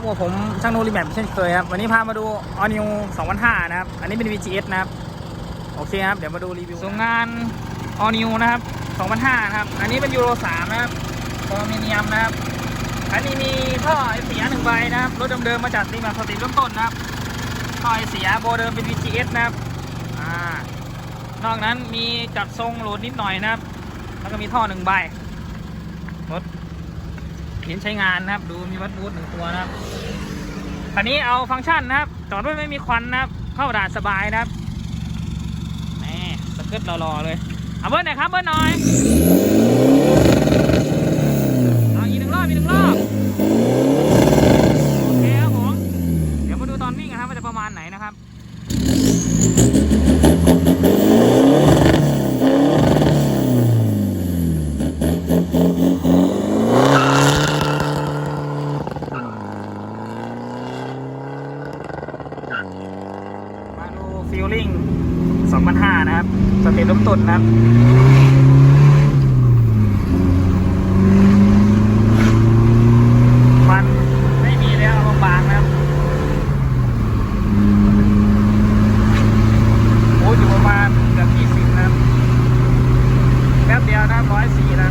บกับผมช่างโนูรีแมปเช่นเคยครับ วันนี้พามาดู All New 2005 นะครับ อันนี้เป็น VGS นะครับ โอเคครับ เดี๋ยวมาดูรีวิวส่งงาน All New นะครับ2005 นะครับ อันนี้เป็นยูโร 3 นะครับคอมมิเนียมนะครับ อันนี้มีท่อไอเสียหนึ่งใบนะครับ รถเดิมๆมาจากตีแบบสติเริ่มต้นนะครับ ท่อไอเสียโบเดิมเป็น VGS นะครับ อ่า นอกนั้นมีจัดทรงโหลดนิดหน่อยนะครับ แล้วก็มีท่อหนึ่งใบรถ เห็นใช้งานนะครับ ดูมีวัดบูธหนึ่งตัวนะครับคันนี้เอาฟังก์ชันนะครับ จอดรถไม่มีควันนะครับ เข้าด่านสบายนะครับแหมสเกิร์ตรอๆเลยเอาเบิ้ลหน่อยครับเบิ้ลหน่อยเอาอีกหนึ่งรอบอีกหนึ่งรอบ โอเคครับผม เดี๋ยวมาดูตอนวิ่งกันครับว่าจะประมาณไหนนะครับ มาดู ฟิลลิ่ง2005 นะครับ สเตจเริ่มต้นนะครับมันไม่มีแล้วบางๆนะครับ โอ้อยู่ประมาณเกือบ20 นะครับ แป๊บเดียวนะ104นะ